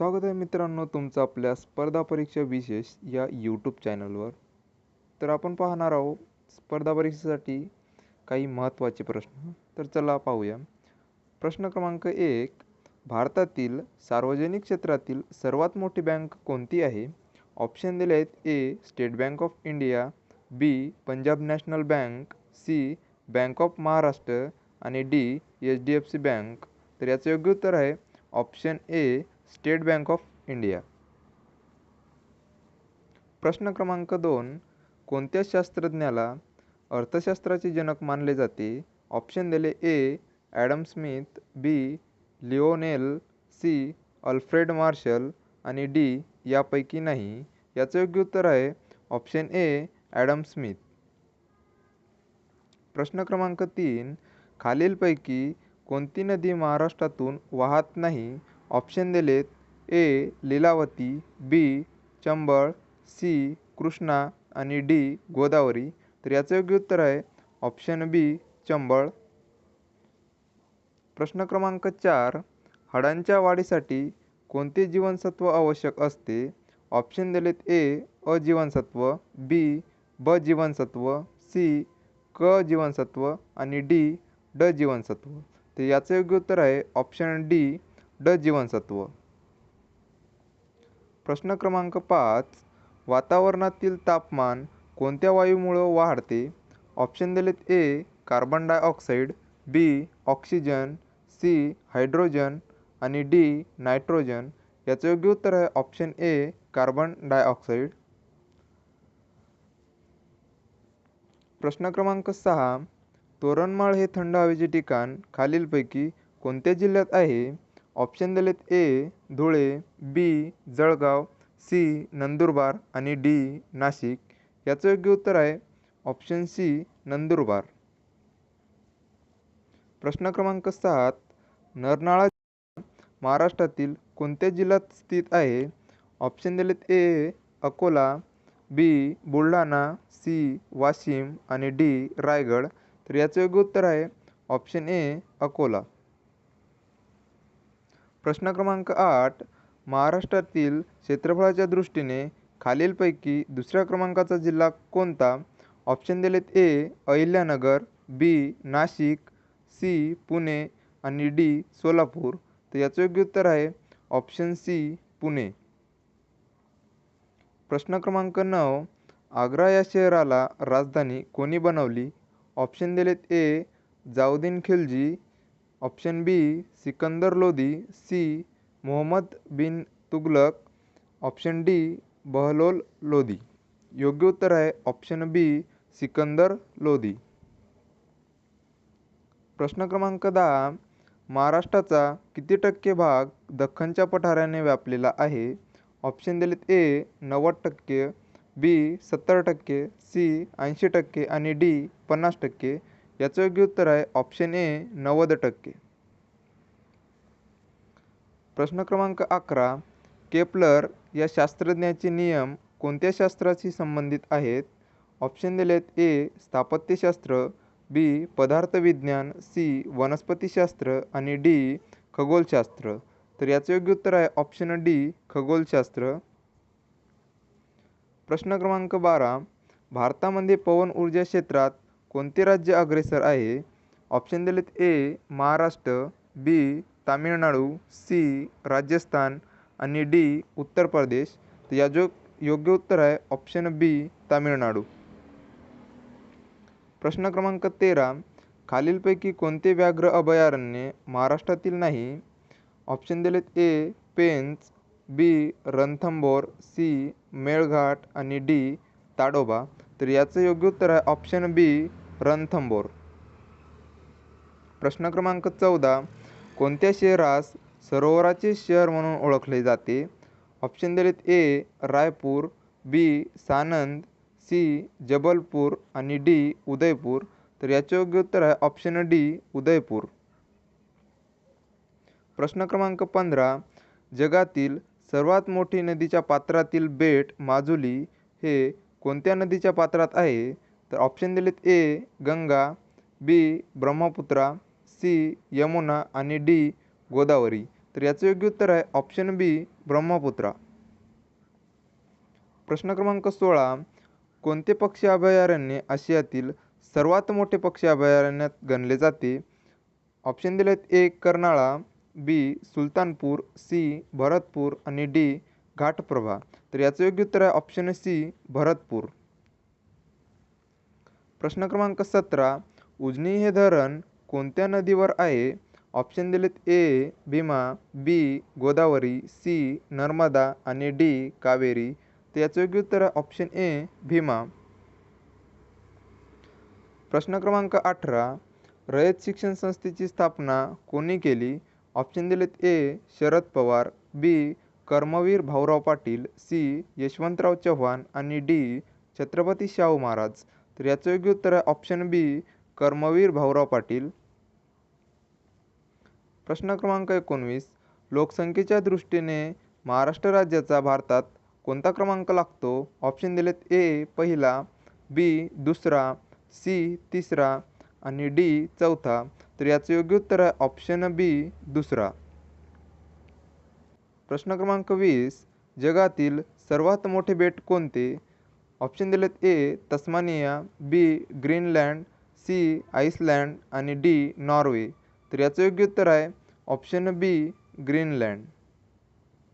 स्वागत आहे मित्रांनो तुमचं आपल्या स्पर्धा परीक्षा विशेष या यूट्यूब चॅनलवर तर आपण पाहणार आहोत स्पर्धा परीक्षेसाठी काही महत्त्वाचे प्रश्न. तर चला पाहूया. प्रश्न क्रमांक एक भारतातील सार्वजनिक क्षेत्रातील सर्वात मोठी बँक कोणती आहे? ऑप्शन दिले आहेत A State Bank of India B Punjab National Bank C Bank of Maharashtra आणि D H D F C bank. तर याचं योग्य उत्तर आहे option A State Bank of India. प्रश्न क्रमांक दोन. कोणत्या शास्त्रज्ञाला अर्थशास्त्राचे जनक मानले जाते? ऑप्शन दिले A. Adam Smith B. Lionel C. Alfred Marshall आणि डी. यापैकी नाही. याचं योग्य उत्तर आहे ऑप्शन ए. Adam Smith. प्रश्न क्रमांक तीन. खालीलपैकी कोणती नदी महाराष्ट्रातून वाहत नाही? ऑप्शन दिलेत A Lilavati B Chambal C Krishna आणि डी गोदावरी. तर याचं योग्य उत्तर आहे ऑप्शन बी चंबळ. प्रश्न क्रमांक चार हाडांच्या वाढीसाठी कोणते जीवनसत्व आवश्यक असते? ऑप्शन दिलेत ए अ जीवनसत्व बी ब जीवनसत्व सी क जीवनसत्व आणि डी ड जीवनसत्व तर याचं योग्य उत्तर आहे ऑप्शन डी ड जीवनसत्व. प्रश्न क्रमांक पाच वातावरणातील तापमान कोणत्या वायूमुळं वाढते? ऑप्शन दिलेत A carbon dioxide B oxygen C hydrogen आणि डी नायट्रोजन. याचं योग्य उत्तर आहे ऑप्शन ए कार्बन डायऑक्साईड प्रश्न क्रमांक सहा तोरणमाळ हे थंड हवेचे ठिकाण खालीलपैकी कोणत्या जिल्ह्यात आहे? ऑप्शन दिलेत A Dhule B Jalgaon C Nandurbar आणि डी नाशिक. याचं योग्य उत्तर आहे ऑप्शन सी नंदुरबार. प्रश्न क्रमांक सात नरनाळा महाराष्ट्रातील कोणत्या जिल्ह्यात स्थित आहे? ऑप्शन दिलेत A Akola B Buldhana C Washim आणि डी रायगड. तर याचं योग्य उत्तर आहे ऑप्शन ए अकोला. प्रश्न क्रमांक आठ महाराष्ट्रातील क्षेत्रफळाच्या दृष्टीने खालीलपैकी दुसऱ्या क्रमांकाचा जिल्हा कोणता? ऑप्शन दिलेत A Ahilyanagar B Nashik C Pune आणि डी सोलापूर. तर याचं योग्य उत्तर आहे ऑप्शन सी पुणे. प्रश्न क्रमांक नऊ आग्रा या शहराला राजधानी कोणी बनवली? ऑप्शन दिलेत A जाउद्दीन Khilji. Option B Sikandar Lodhi C. Mohammad bin Tughlaq option D. Bahlol Lodhi. योग्य उत्तर आहे ऑप्शन बी. सिकंदर लोधी. प्रश्न क्रमांक दहा. महाराष्ट्राचा किती टक्के भाग दख्खनच्या पठाराने व्यापलेला आहे? ऑप्शन दिलेत ए. नव्वद टक्के बी. सत्तर टक्के सी. ऐंशी टक्के आणि डी. पन्नास टक्के. याचं योग्य उत्तर आहे ऑप्शन ए. नव्वद टक्के. प्रश्न क्रमांक अकरा केपलर या शास्त्रज्ञाचे नियम कोणत्या शास्त्राशी संबंधित आहेत? ऑप्शन दिलेत ए स्थापत्यशास्त्र बी पदार्थविज्ञान सी वनस्पतीशास्त्र आणि डी खगोलशास्त्र. तर याचं योग्य उत्तर आहे ऑप्शन डी खगोलशास्त्र. प्रश्न क्रमांक बारा भारतामध्ये पवन ऊर्जा क्षेत्रात कोणते राज्य अग्रेसर आहे? ऑप्शन दिलेत A Maharashtra B Tamil Nadu C Rajasthan आणि डी उत्तर प्रदेश. तर या जो योग्य उत्तर आहे ऑप्शन बी तामिळनाडू. प्रश्न क्रमांक तेरा. खालीलपैकी कोणते व्याघ्र अभयारण्य महाराष्ट्रातील नाही? ऑप्शन दिलेत A Pench B Ranthambore C Melghat आणि डी ताडोबा. तर याचं योग्य उत्तर आहे ऑप्शन बी रणथंबोर. प्रश्न क्रमांक चौदा. कोणत्या शहरास सरोवराचे शहर म्हणून ओळखले जाते? ऑप्शन दिलेत A Raipur B Sanand C Jabalpur आणि डी उदयपूर. तर याचे योग्य उत्तर आहे ऑप्शन डी उदयपूर. प्रश्न क्रमांक पंधरा जगातील सर्वात मोठी नदीच्या पात्रातील बेट माजुली हे कोणत्या नदीच्या पात्रात आहे? तर ऑप्शन दिलेत A Ganga B Brahmaputra C Yamuna आणि डी गोदावरी. तर याचं योग्य उत्तर आहे ऑप्शन बी ब्रह्मपुत्रा. प्रश्न क्रमांक सोळा. कोणते पक्षी अभयारण्य आशियातील सर्वात मोठे पक्षी अभयारण्यात गणले जाते? ऑप्शन दिलेत A Karnala B Sultanpur C Bharatpur आणि डी घाटप्रभा. तर याचं योग्य उत्तर आहे ऑप्शन सी भरतपूर. प्रश्न क्रमांक सतरा. उजनी हे धरण कोणत्या नदीवर आहे? ऑप्शन दिलेत A Bhima B Godavari C Narmada आणि डी कावेरी. तर याचं योग्य उत्तर आहे ऑप्शन ए भीमा. प्रश्न क्रमांक अठरा. रयत शिक्षण संस्थेची स्थापना कोणी केली? ऑप्शन दिलेत A Sharad Pawar B Karmaveer Bhaurao Patil C Yashwantrao Chavan आणि डी छत्रपती शाहू महाराज. तर याचं योग्य उत्तर आहे ऑप्शन बी कर्मवीर भाऊराव पाटील. प्रश्न क्रमांक एकोणवीस. लोकसंख्येच्या दृष्टीने महाराष्ट्र राज्याचा भारतात कोणता क्रमांक लागतो? ऑप्शन दिलेत ए पहिला बी दुसरा सी तिसरा आणि डी चौथा. तर याचं योग्य उत्तर आहे ऑप्शन बी दुसरा. प्रश्न क्रमांक वीस. जगातील सर्वात मोठे बेट कोणते? ऑप्शन दिलेत A Tasmania B Greenland C Iceland आणि डी नॉर्वे. तर याचं योग्य उत्तर आहे ऑप्शन बी ग्रीनलँड.